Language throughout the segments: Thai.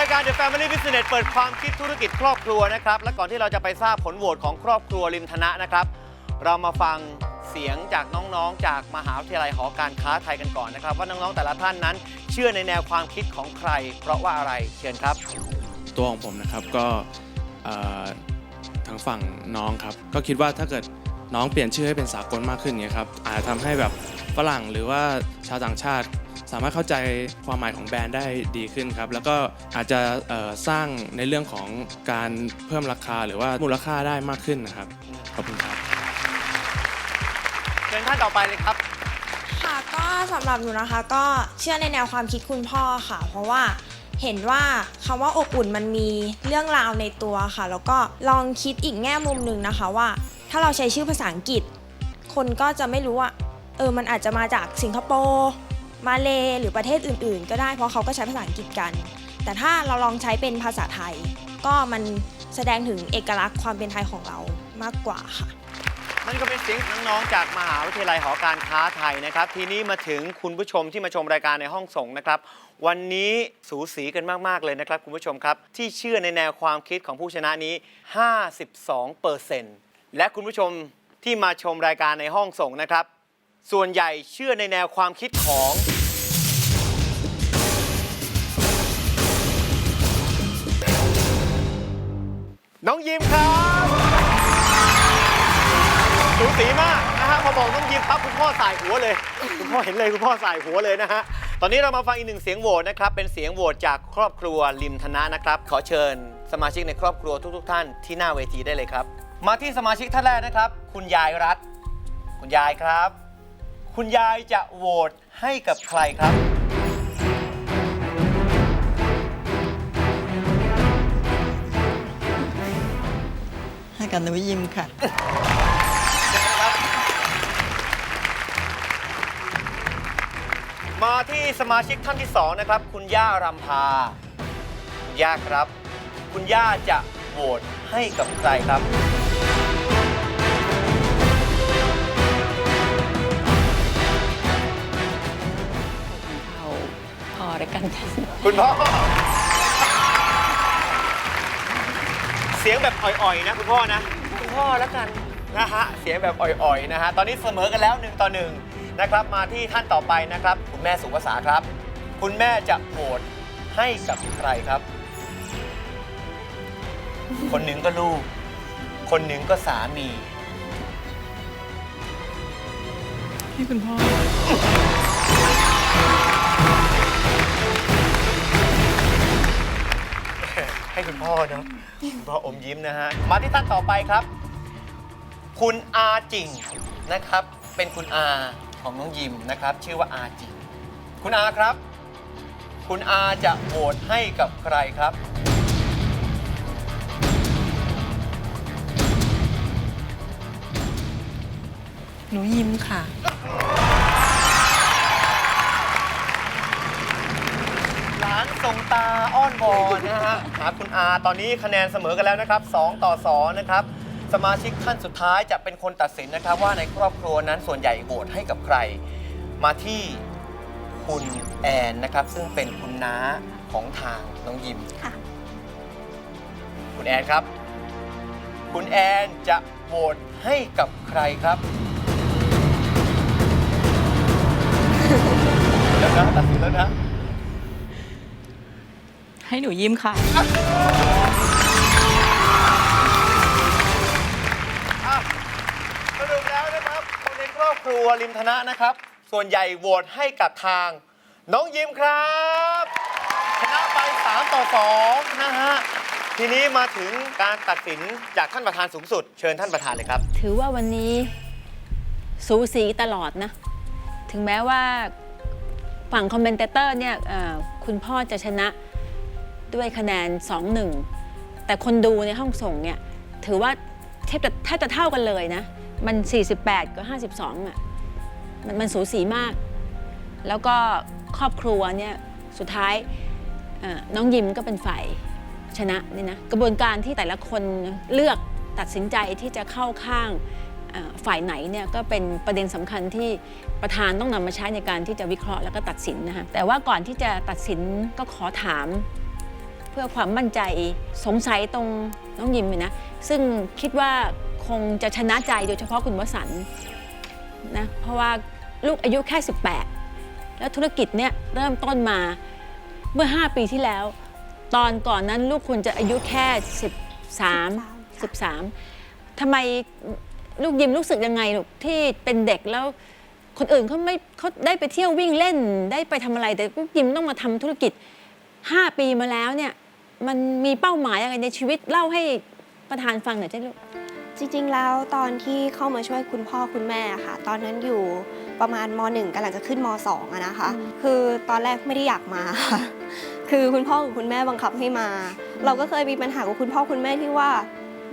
รายการ The Family Business เปิดความคิดธุรกิจครอบครัวนะครับ และก่อนที่เราจะไปทราบผลโหวตของครอบครัวริมธนะนะครับ เรามาฟังเสียงจากน้องๆ จากมหาวิทยาลัยหอการค้าไทยกันก่อนนะครับ ว่าน้องๆ แต่ละท่านนั้น เชื่อในแนวความคิดของใคร เพราะว่าอะไรเชิญครับ ตัวของผมนะครับก็เอ่อทางฝั่งน้องครับ ก็คิดว่าถ้าเกิดน้องเปลี่ยนชื่อให้เป็นสากลมากขึ้นเนี่ยครับอาจจะทำให้แบบฝรั่งหรือว่าชาวต่างชาติ สามารถเข้าใจความหมายของแบรนด์ได้ดีขึ้นครับ แล้วก็อาจจะเอ่อสร้างในเรื่องของการเพิ่มราคาหรือว่ามูลค่าได้มากขึ้นนะครับ ขอบคุณครับเชิญท่านต่อไปเลยครับค่ะก็สำหรับหนูนะคะก็เชื่อในแนวความคิดคุณพ่อค่ะ เพราะว่าเห็นว่าคำว่าอบอุ่นมันมีเรื่องราวในตัวค่ะ แล้วก็ลองคิดอีกแง่มุมหนึ่งนะคะว่า ถ้าเราใช้ชื่อภาษาอังกฤษ คนก็จะไม่รู้ว่าเออมันอาจจะมาจากสิงคโปร์ มาเลหรือประเทศอื่น ๆ ก็ได้เพราะเขาก็ใช้ภาษาอังกฤษกัน แต่ถ้าเราลองใช้เป็นภาษาไทย ก็มันแสดงถึงเอกลักษณ์ความเป็นไทยของเรามากกว่าค่ะ นั่นก็เป็นเสียงน้องๆจากมหาวิทยาลัยหอการค้าไทยนะครับ ทีนี้มาถึงคุณผู้ชมที่มาชมรายการในห้องส่งนะครับ วันนี้สูสีกันมากๆเลยนะครับ คุณผู้ชมครับ ที่เชื่อในแนวความคิดของผู้ชนะนี้ 52เปอร์เซ็นต์และคุณผู้ชมที่มาชมรายการในห้องส่งนะครับ ส่วนใหญ่เชื่อในแนวความคิดของ น้องยิมครับสูสีมากนะฮะพอบอกต้องยิมปั๊บคุณพ่อสายหัวเลย คุณพ่อเห็นเลยคุณพ่อสายหัวเลยนะฮะตอนนี้เรามาฟังอีกหนึ่งเสียงโหวตนะครับ เป็นเสียงโหวตจากครอบครัวริมธนะนะครับ ขอเชิญสมาชิกในครอบครัวทุก ๆ ท่านที่หน้าเวทีได้เลยครับ มาที่สมาชิกท่านแรกนะครับ คุณยายรัฐ คุณยายครับ คุณยายจะโหวตให้กับใครครับ ให้กับหนูยิมค่ะ มาที่สมาชิกท่านที่สองนะครับ คุณย่ารำพาคุณย่าครับ คุณย่าจะโหวตให้กับใครครับ พอแล้วกัน คุณพ่อ เสียงแบบอ่อยๆนะคุณพ่อนะ คุณพ่อแล้วกันนะฮะเสียงแบบอ่อยๆนะฮะตอนนี้เสมอกันแล้วหนึ่งต่อหนึ่งนะครับมาที่ท่านต่อไปนะครับ คุณแม่สุภาษาครับ คุณแม่จะโหวตให้กับใครครับ คนหนึ่งก็ลูก คนหนึ่งก็สามีให้คุณพ่อ ให้คุณพ่อเนาะคุณพ่ออมยิ้มนะฮะ มาที่ท่านต่อไปครับ คุณอาจิงนะครับ เป็นคุณอาของน้องยิมนะครับ ชื่อว่าอาจิง คุณอาครับ คุณอาจะโหวตให้กับใครครับ หนูยิ้มค่ะ ส่งตาอ้อนวอนนะฮะหาคุณอาตอนนี้คะแนนเสมอกันแล้วนะครับ 2 ต่อ 2 นะครับ สมาชิกท่านสุดท้ายจะเป็นคนตัดสินนะครับ ว่าในครอบครัวนั้นส่วนใหญ่โหวตให้กับใคร มาที่คุณแอนนะครับ ซึ่งเป็นคุณน้าของทางน้องยิม ค่ะ คุณแอนครับ คุณแอนจะโหวตให้กับใครครับแล้วนะตัดสินแล้วนะ ให้หนูยิ้มค่ะ อะสรุปแล้วนะครับคนในครอบครัวริมธนะนะครับ ส่วนใหญ่โหวตให้กับทาง น้องยิมครับชนะไป 3 ต่อ 2 นะฮะ ทีนี้มาถึงการตัดสินจากท่านประธานสูงสุด เชิญท่านประธานเลยครับ ถือว่าวันนี้สูสีตลอดนะ ถึงแม้ว่าฝั่งคอมเมนเตเตอร์เนี่ยเอ่อคุณพ่อจะชนะ ด้วยคะแนน 2-1 แต่คนดูในห้องส่งเนี่ยถือว่าแทบจะแทบจะเท่ากันเลยนะ มัน 48 กับ 52อะมันมันสูสีมาก แล้วก็ครอบครัวเนี่ยสุดท้ายน้องยิมก็เป็นฝ่ายชนะนี่นะกระบวนการที่แต่ละคนเลือกตัดสินใจที่จะเข้าข้างฝ่ายไหนเนี่ยก็เป็นประเด็นสำคัญที่ประธานต้องนำมาใช้ในการที่จะวิเคราะห์แล้วก็ตัดสินนะคะแต่ว่าก่อนที่จะตัดสินก็ขอถาม เพื่อความมั่นใจสงสัยตรงน้องยิมเนี่ยนะซึ่งคิดว่าคงจะชนะใจโดยเฉพาะคุณวสันนะเพราะว่าลูกอายุแค่ 18 แล้วธุรกิจเนี่ยเริ่มต้นมาเมื่อ 5 ปีที่แล้ว ตอนก่อนนั้นลูกคุณจะอายุแค่ 13 13ทำไมลูกยิมรู้สึกยังไงลูกที่เป็นเด็กแล้วคนอื่นเขาไม่เขาได้ไปเที่ยววิ่งเล่นได้ไปทำอะไรแต่ลูกยิมต้องมาทำธุรกิจ 5 ปีมาแล้วเนี่ย มันมีเป้าหมายอะไรในชีวิตเล่าให้ประธานฟังหน่อยจ้ะลูก จริงๆ แล้วตอนที่เข้ามาช่วยคุณพ่อคุณแม่ค่ะ ตอนนั้นอยู่ประมาณม .1 กำลังจะขึ้นม .2 อะนะคะ คือตอนแรกไม่ได้อยากมาค่ะ คือคุณพ่อกับคุณแม่บังคับให้มา เราก็เคยมีปัญหากับคุณพ่อคุณแม่ที่ว่า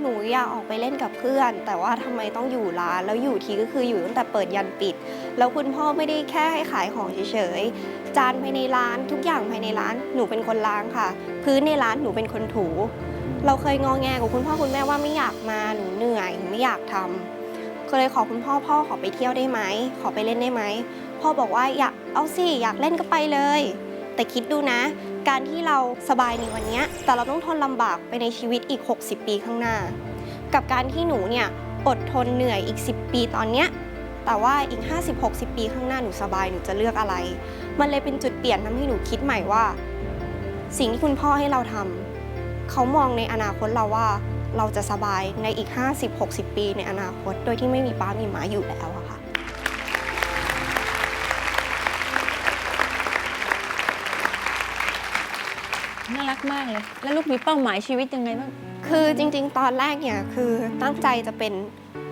หนูอยากออกไปเล่นกับเพื่อน แต่ว่าทำไมต้องอยู่ร้านแล้วอยู่ทีก็คืออยู่ตั้งแต่เปิดยันปิด แล้วคุณพ่อไม่ได้แค่ให้ขายของเฉยๆจานภายในร้านทุกอย่างภายในร้านหนูเป็นคนล้างค่ะ พื้นในร้านหนูเป็นคนถู เราเคยงอแงกับคุณพ่อคุณแม่ว่าไม่อยากมาหนูเหนื่อยไม่อยากทำก็เลยขอคุณพ่อพ่อขอไปเที่ยวได้ไหมขอไปเล่นได้ไหมพ่อบอกว่าอยากเอาสิอยากเล่นก็ไปเลย แต่คิดดูนะ การที่เราสบายในวันนี้แต่เราต้องทนลำบากไปในชีวิตอีก 60 ปีข้างหน้า กับการที่หนูเนี่ยอดทนเหนื่อยอีก 10 ปีตอนเนี้ยแต่ว่าอีก 50-60 ปีข้างหน้าหนูสบายหนูจะเลือกอะไร มันเลยเป็นจุดเปลี่ยนทำให้หนูคิดใหม่ว่า สิ่งที่คุณพ่อให้เราทำเขามองในอนาคตเราว่าเราจะสบายในอีก 50-60 ปีในอนาคต โดยที่ไม่มีป้ามีหมาอยู่แล้ว กมากเลย แล้วลูกมีเป้าหมายชีวิตยังไงบ้าง คือจริง ๆ ตอนแรกเนี่ยคือตั้งใจจะเป็น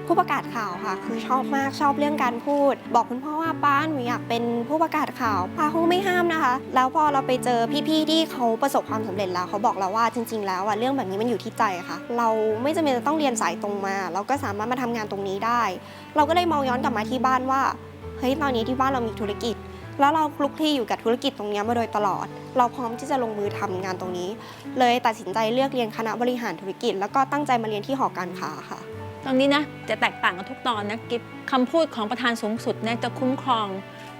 ผู้ประกาศข่าวค่ะ คือชอบมากชอบเรื่องการพูด บอกคุณพ่อว่าป้าหนูอยากเป็นผู้ประกาศข่าวป้าเขาไม่ห้ามนะคะ แล้วพอเราไปเจอพี่ๆที่เขาประสบความสำเร็จแล้วเขาบอกเราว่าจริง ๆ แล้วอะเรื่องแบบนี้มันอยู่ที่ใจค่ะ เราไม่จำเป็นจะต้องเรียนสายตรงมา เราก็สามารถมาทำงานตรงนี้ได้ เราก็เลยมองย้อนกลับมาที่บ้านว่าเฮ้ยตอนนี้ที่บ้านเรามีธุรกิจ แล้วเราคลุกคลีอยู่กับธุรกิจตรงนี้มาโดยตลอด เราพร้อมที่จะลงมือทำงานตรงนี้ เลยตัดสินใจเลือกเรียนคณะบริหารธุรกิจ แล้วก็ตั้งใจมาเรียนที่หอการค้าค่ะตอนนี้นะจะแตกต่างกันทุกตอนนะกิฟคำพูดของประธานสูงสุดนะจะคุ้มครอง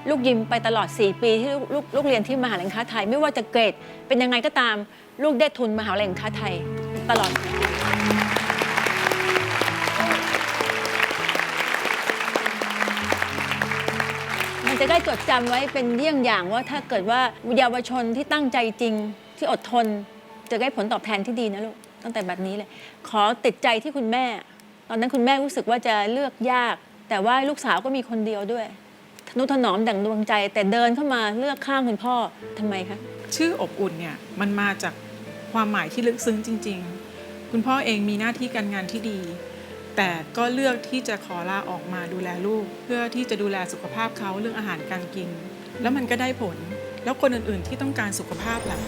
ลูกยิมไปตลอด 4 ปีที่ลูกลูกลกเรียนที่มหาลัยค้าไทย ไม่ว่าจะเกรดเป็นยังไงก็ตามลูกได้ทุนมหาลัยค้าไทยตลอด มันจะได้จดจำไว้เป็นเยี่ยงอย่างว่าถ้าเกิดว่าเยาวชนที่ตั้งใจจริงที่อดทน จะได้ผลตอบแทนที่ดีนะลูกตั้งแต่แบบนี้เลย ขอติดใจที่คุณแม่ ตอนนั้นคุณแม่รู้สึกว่าจะเลือกยาก แต่ว่าลูกสาวก็มีคนเดียวด้วยทนุถนอมดั่งดวงใจ แต่เดินเข้ามาเลือกข้างคุณพ่อทำไมคะ ชื่ออบอุ่นเนี่ยมันมาจากความหมายที่ลึกซึ้งจริง ๆ คุณพ่อเองมีหน้าที่การงานที่ดี แต่ก็เลือกที่จะขอลาออกมาดูแลลูก เพื่อที่จะดูแลสุขภาพเขาเรื่องอาหารการกิน แล้วมันก็ได้ผล แล้วคนอื่นๆที่ต้องการสุขภาพล่ะ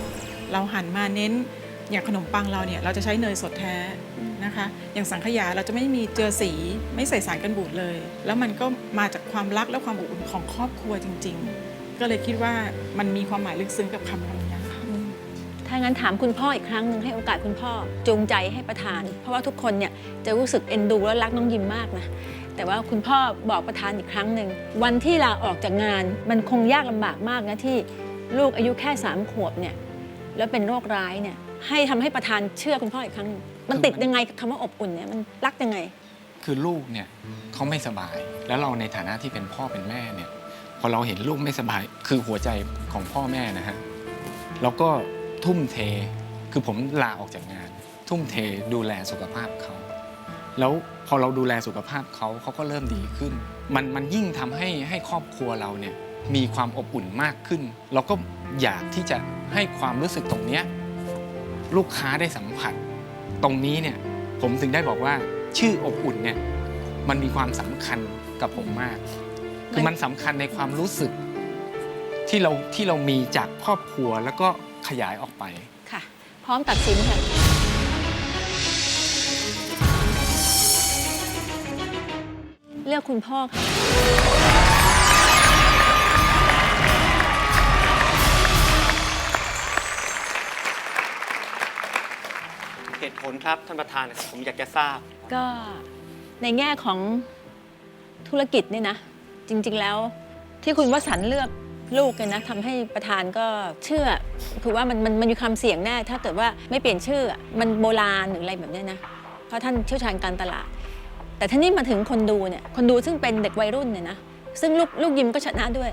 เราหันมาเน้นอย่างขนมปังเราเนี่ยเราจะใช้เนยสดแท้นะคะ อย่างสังขยาเราจะไม่มีเจือสีไม่ใส่สารกันบูดเลย แล้วมันก็มาจากความรักและความอบอุ่นของครอบครัวจริง ๆ ก็เลยคิดว่ามันมีความหมายลึกซึ้งกับคำคำ ถ้างั้นถามคุณพ่ออีกครั้งหนึ่งให้โอกาสคุณพ่อจูงใจให้ประธาน เพราะว่าทุกคนเนี่ยจะรู้สึกเอ็นดูและรักน้องยิมมากนะแต่ว่าคุณพ่อบอกประธานอีกครั้งหนึ่งวันที่ลาออกจากงานมันคงยากลำบากมากนะที่ลูกอายุแค่สามขวบเนี่ยแล้วเป็นโรคร้ายเนี่ยให้ทำให้ประธานเชื่อคุณพ่ออีกครั้ง มันติดยังไงกับคำว่าอบอุ่นเนี่ยมันรักยังไง คือลูกเนี่ยเขาไม่สบาย แล้วเราในฐานะที่เป็นพ่อเป็นแม่เนี่ยพอเราเห็นลูกไม่สบาย คือหัวใจของพ่อแม่นะฮะเราก็ ทุ่มเท คือผมลาออกจากงาน ทุ่มเทดูแลสุขภาพเขา แล้วพอเราดูแลสุขภาพเขาเขาก็เริ่มดีขึ้น มันมันยิ่งทำให้ให้ครอบครัวเราเนี่ยมีความอบอุ่นมากขึ้น เราก็อยากที่จะให้ความรู้สึกตรงเนี้ยลูกค้าได้สัมผัส ตรงนี้เนี่ยผมถึงได้บอกว่าชื่ออบอุ่นเนี่ยมันมีความสำคัญกับผมมาก คือมันสำคัญในความรู้สึกที่เราที่เรามีจากครอบครัวแล้วก็ ขยายออกไป ค่ะ พร้อมตัดสินค่ะเลือกคุณพ่อค่ะ เหตุผลครับท่านประธานผมอยากจะทราบ ก็ในแง่ของธุรกิจเนี่ยนะ จริง ๆ แล้วที่คุณวสันต์เลือก ลูกกันนะทำให้ประธานก็เชื่อ คือว่ามันมันมันมีความเสี่ยงแน่ ถ้าเกิดว่าไม่เปลี่ยนชื่ออะมันโบราณหรืออะไรแบบเนี้ยนะ เพราะท่านเชี่ยวชาญการตลาด แต่ท่านี้มาถึงคนดูเนี่ย คนดูซึ่งเป็นเด็กวัยรุ่นเนี่ยนะ ซึ่งลูกลูกยิมก็ชนะด้วย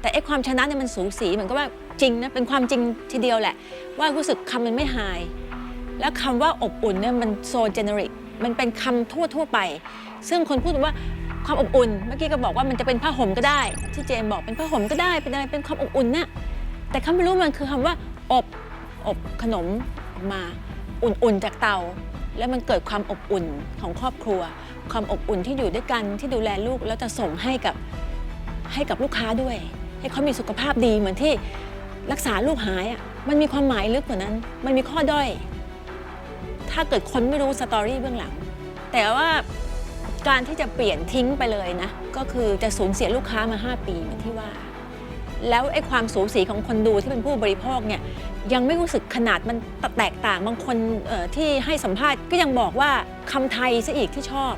แต่ไอ้ความชนะเนี่ยมันสูสีเหมือนกับว่าจริงนะ เป็นความจริงทีเดียวแหละ ว่ารู้สึกคำมันไม่หาย แล้วคำว่าอบอุ่นเนี่ยมันโซเจเนริก มันเป็นคำทั่วทั่วๆไป ซึ่งคนพูดว่า ความอบอุ่น เมื่อกี้ก็บอกว่ามันจะเป็นผ้าห่มก็ได้ ที่เจมบอกเป็นผ้าห่มก็ได้เป็นอะไรเป็นความอบอุ่นน่ะแต่เขาไม่รู้มันคือคำว่าอบอบขนมออกมาอุ่นๆจากเตา แล้วมันเกิดความอบอุ่นของครอบครัว ความอบอุ่นที่อยู่ด้วยกันที่ดูแลลูกแล้วจะส่งให้กับให้กับลูกค้าด้วย ให้เขามีสุขภาพดีเหมือนที่รักษาลูกหายอะมันมีความหมายลึกกว่านั้น มันมีข้อด้อย ถ้าเกิดคนไม่รู้สตอรี่เบื้องหลัง แต่ว่า การที่จะเปลี่ยนทิ้งไปเลยนะ ก็คือจะสูญเสียลูกค้ามา 5 ปีเหมือนที่ว่า แล้วไอ้ความสูสีของคนดูที่เป็นผู้บริโภคเนี่ยยังไม่รู้สึกขนาดมันแตกต่างบางคนที่ให้สัมภาษณ์ก็ยังบอกว่าคำไทยซะอีกที่ชอบ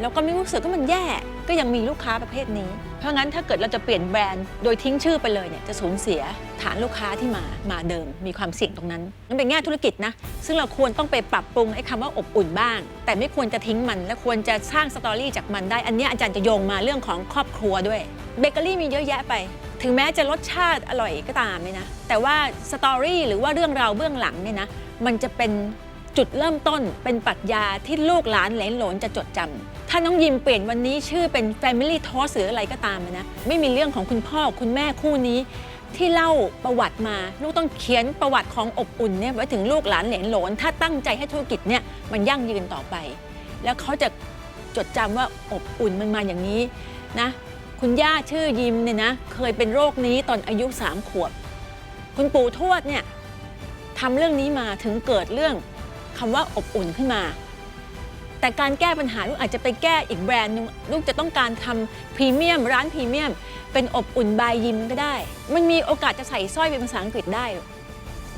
แล้วก็ไม่รู้สึกว่ามันแย่ ก็ยังมีลูกค้าประเภทนี้ เพราะงั้นถ้าเกิดเราจะเปลี่ยนแบรนด์โดยทิ้งชื่อไปเลยเนี่ยจะสูญเสียฐานลูกค้าที่มามาเดิม มีความเสี่ยงตรงนั้นนั่นเป็นแง่ธุรกิจนะซึ่งเราควรต้องไปปรับปรุงไอ้คำว่าอบอุ่นบ้าง แต่ไม่ควรจะทิ้งมัน และควรจะสร้างสตอรี่จากมันได้อันนี้อาจารย์จะโยงมาเรื่องของครอบครัวด้วยเบเกอรี่มีเยอะแยะไป ถึงแม้จะรสชาติอร่อยก็ตามเนี่ยนะแต่ว่าสตอรี่หรือว่าเรื่องราวเบื้องหลังเนี่ยนะมันจะเป็น จุดเริ่มต้นเป็นปรัชญาที่ลูกหลานเหลนหลนจะจดจำถ้าน้องยิมเปลี่ยนวันนี้ชื่อเป็น Family Toast หรืออะไรก็ตามนะ ไม่มีเรื่องของคุณพ่อคุณแม่คู่นี้ ที่เล่าประวัติมาลูกต้องเขียนประวัติของอบอุ่นเนี่ยไว้ถึงลูกหลานเหลนหลนถ้าตั้งใจให้ธุรกิจเนี่ยมันยั่งยืนต่อไป แล้วเขาจะจดจำว่าอบอุ่นมันมาอย่างนี้นะคุณย่าชื่อยิมเนี่ยนะเคยเป็นโรคนี้ตอนอายุสามขวบ คุณปู่ทวดเนี่ยทำเรื่องนี้มาถึงเกิดเรื่อง คำว่าอบอุ่นขึ้นมา แต่การแก้ปัญหาลูกอาจจะไปแก้อีกแบรนด์นึงลูกจะต้องการทำพรีเมียม ร้านพรีเมียม เป็นอบอุ่นบายยิมก็ได้ มันมีโอกาสจะใส่สร้อยเป็นภาษาอังกฤษได้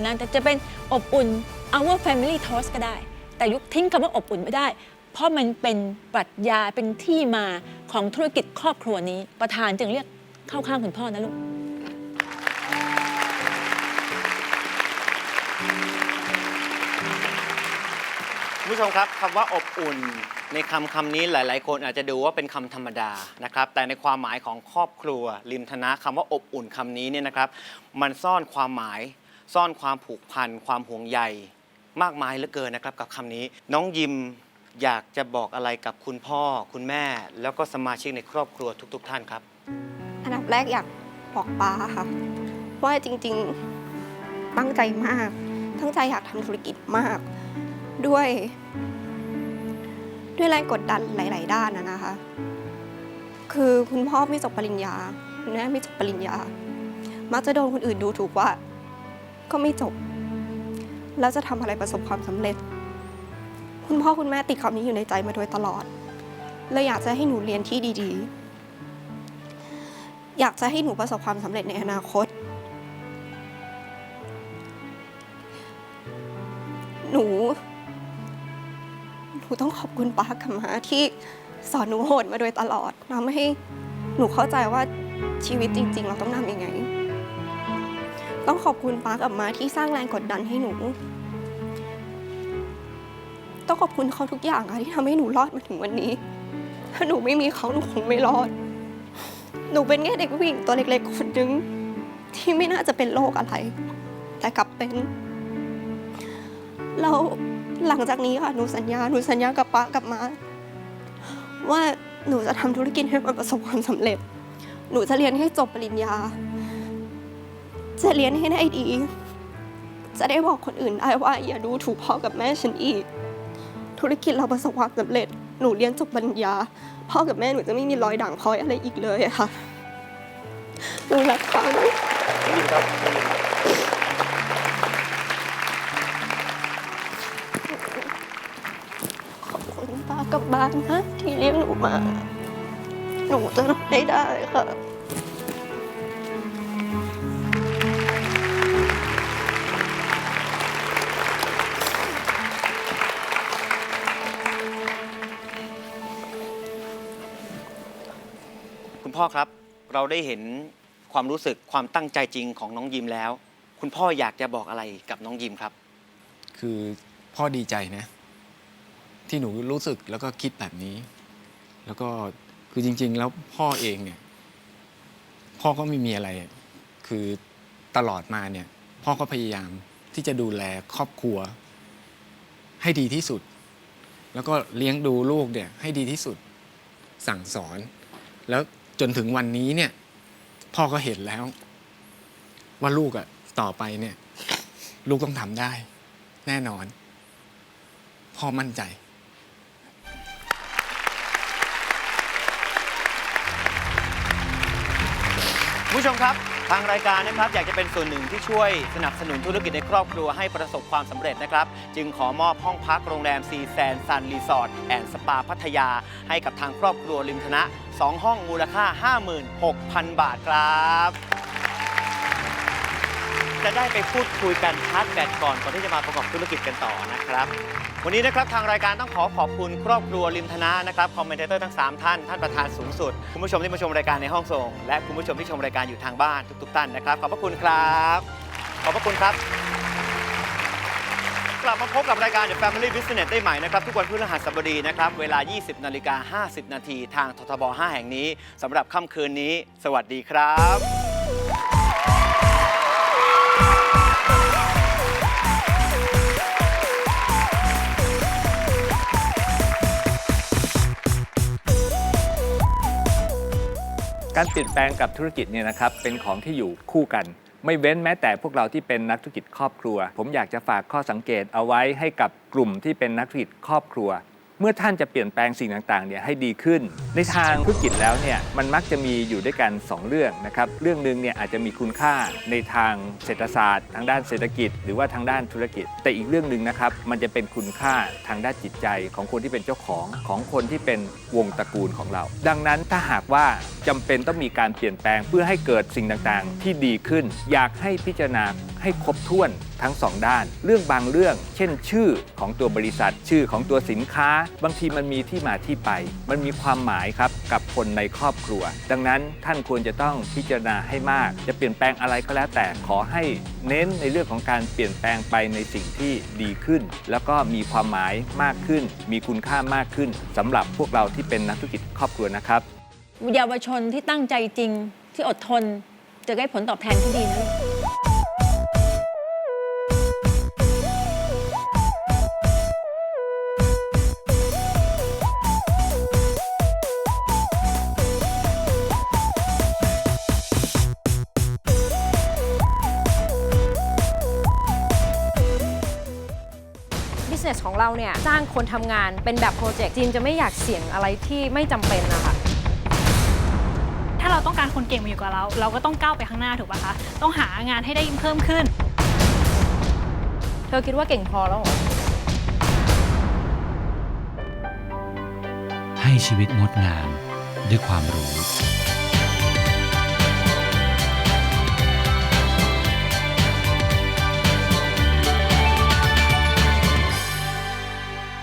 นะแต่จะเป็นอบอุ่น our family toast ก็ได้ แต่ยุคทิ้งคำว่าอบอุ่นไม่ได้ เพราะมันเป็นปรัชญาเป็นที่มาของธุรกิจครอบครัวนี้ ประธานจึงเรียกเข้าข้างคุณพ่อนะลูก คุณผู้ชมครับคำว่าอบอุ่นในคำคำนี้หลาย ๆ คนอาจจะดูว่าเป็นคำธรรมดานะครับ แต่ในความหมายของครอบครัวริมธนะคำว่าอบอุ่นคำนี้เนี่ยนะครับ มันซ่อนความหมาย ซ่อนความผูกพัน ความห่วงใย มากมายเหลือเกินนะครับ กับคำนี้ น้องยิมอยากจะบอกอะไรกับคุณพ่อ คุณแม่ แล้วก็สมาชิกในครอบครัวทุก ๆ ท่านครับ อันดับแรกอยากบอกป้าค่ะว่าจริง ๆ ตั้งใจมาก ตั้งใจอยากทำธุรกิจมาก ด้วย ด้วยแรงกดดันหลาย ๆ ด้านนะนะคะ คือคุณพ่อไม่จบปริญญาคุณแม่ไม่จบปริญญา มักจะโดนคนอื่นดูถูกว่า ก็ไม่จบ แล้วจะทำอะไรประสบความสำเร็จ คุณพ่อคุณแม่ติดคำนี้อยู่ในใจมาโดยตลอดเลยอยากจะให้หนูเรียนที่ดีๆ อยากจะให้หนูประสบความสำเร็จในอนาคต หนู นูต้องขอบคุณป้ากับมาที่สอนหนูโหดมาโดยตลอดทำให้หนูเข้าใจว่าชีวิตจริง ๆ เราต้องทำยังไง ต้องขอบคุณป้ากับมาที่สร้างแรงกดดันให้หนู ต้องขอบคุณเขาทุกอย่างค่ะที่ทำให้หนูรอดมาถึงวันนี้ ถ้าหนูไม่มีเขาหนูคงไม่รอด หนูเป็นแค่เด็กผู้หญิงตัวเล็กๆคนนึงที่ไม่น่าจะเป็นโรคอะไร แต่กลับเป็นแล้ว หลังจากนี้ค่ะหนูสัญญาหนูสัญญากับป้ากับมาว่าหนูจะทำธุรกิจให้มันประสบความสำเร็จ หนูจะเรียนให้จบปริญญา จะเรียนให้ได้ดี จะได้บอกคนอื่นได้ว่าอย่าดูถูกพ่อกับแม่ฉันอีก ธุรกิจเราประสบความสำเร็จ หนูเรียนจบปริญญา พ่อกับแม่หนูจะไม่มีรอยด่างพร้อยอะไรอีกเลยค่ะหนูรักเขา บบ้านนะที่เลี้ยงหนูมา หนูจะทำให้ได้ค่ะคุณพ่อครับเราได้เห็นความรู้สึกความตั้งใจจริงของน้องยิมแล้ว คุณพ่ออยากจะบอกอะไรกับน้องยิมครับ คือพ่อดีใจนะ ที่หนูรู้สึกแล้วก็คิดแบบนี้ แล้วก็คือจริง ๆ แล้วพ่อเองเนี่ย พ่อก็ไม่มีอะไร คือตลอดมาเนี่ย พ่อก็พยายามที่จะดูแลครอบครัว ให้ดีที่สุด แล้วก็เลี้ยงดูลูกเนี่ย ให้ดีที่สุดสั่งสอน แล้วจนถึงวันนี้เนี่ย พ่อก็เห็นแล้ว ว่าลูกอะต่อไปเนี่ย ลูกต้องทำได้ แน่นอน พ่อมั่นใจ คุณผู้ชมครับ ทางรายการนะครับอยากจะเป็นส่วนหนึ่งที่ช่วยสนับสนุนธุรกิจในครอบครัวให้ประสบความสำเร็จนะครับ จึงขอมอบห้องพักโรงแรมซีแซนซันรีสอร์ทแอนด์สปาพัทยา ให้กับทางครอบครัวริมธนะ 2 ห้องมูลค่า 56,000 บาทครับ จะได้ไปพูดคุยกันชาร์จแบตก่อนก่อนที่จะมาประกอบธุรกิจกันต่อนะครับ วันนี้นะครับทางรายการต้องขอขอบคุณครอบครัวริมธนานะครับคอมเมนเตอร์ทั้ง 3 ท่าน ท่านประธานสูงสุด คุณผู้ชมที่มาชมรายการในห้องส่ง และคุณผู้ชมที่ชมรายการอยู่ทางบ้านทุก ๆ ท่านนะครับ ขอบพระคุณครับ ขอบพระคุณครับ กลับมาพบกับรายการ The Family Business ได้ใหม่นะครับ ทุกวันพฤหัสบดีนะครับ เวลา 20นาฬิกา50 นาทีทางททบ 5 แห่งนี้สำหรับค่ำคืนนี้ สวัสดีครับ การเปลี่ยนแปลงกับธุรกิจเนี่ยนะครับเป็นของที่อยู่คู่กัน ไม่เว้นแม้แต่พวกเราที่เป็นนักธุรกิจครอบครัว ผมอยากจะฝากข้อสังเกตเอาไว้ให้กับกลุ่มที่เป็นนักธุรกิจครอบครัว เมื่อท่านจะเปลี่ยนแปลงสิ่งต่างๆเนี่ยให้ดีขึ้น ในทางธุรกิจแล้วเนี่ยมันมักจะมีอยู่ด้วยกัน 2 เรื่องนะครับเรื่องหนึ่งเนี่ยอาจจะมีคุณค่าในทางเศรษฐศาสตร์ ทางด้านเศรษฐกิจ หรือว่าทางด้านธุรกิจ แต่อีกเรื่องหนึ่งนะครับมันจะเป็นคุณค่าทางด้านจิตใจของคนที่เป็นเจ้าของของคนที่เป็นวงตระกูลของเรา ดังนั้นถ้าหากว่าจำเป็นต้องมีการเปลี่ยนแปลงเพื่อให้เกิดสิ่งต่างๆ ที่ดีขึ้น อยากให้พิจารณาให้ครบถ้วนทั้งสองด้าน เรื่องบางเรื่อง เช่น ชื่อของตัวบริษัท ชื่อของตัวสินค้า บางทีมันมีที่มาที่ไป มันมีความหมายครับกับคนในครอบครัว ดังนั้นท่านควรจะต้องพิจารณาให้มาก จะเปลี่ยนแปลงอะไรก็แล้วแต่ขอให้เน้นในเรื่องของการเปลี่ยนแปลงไปในสิ่งที่ดีขึ้น แล้วก็มีความหมายมากขึ้น มีคุณค่ามากขึ้นสำหรับพวกเราที่เป็นนักธุรกิจครอบครัวนะครับเยาวชนที่ตั้งใจจริงที่อดทน จะได้ผลตอบแทนที่ดีนะ เนสของเราเนี่ยจ้างคนทำงานเป็นแบบโปรเจกต์จีนจะไม่อยากเสี่ยงอะไรที่ไม่จำเป็นนะคะถ้าเราต้องการคนเก่งมาอยู่กับเรา เราก็ต้องก้าวไปข้างหน้าถูกปะคะ ต้องหางานให้ได้เพิ่มขึ้น เธอคิดว่าเก่งพอแล้วเหรอให้ชีวิตงดงามด้วยความรู้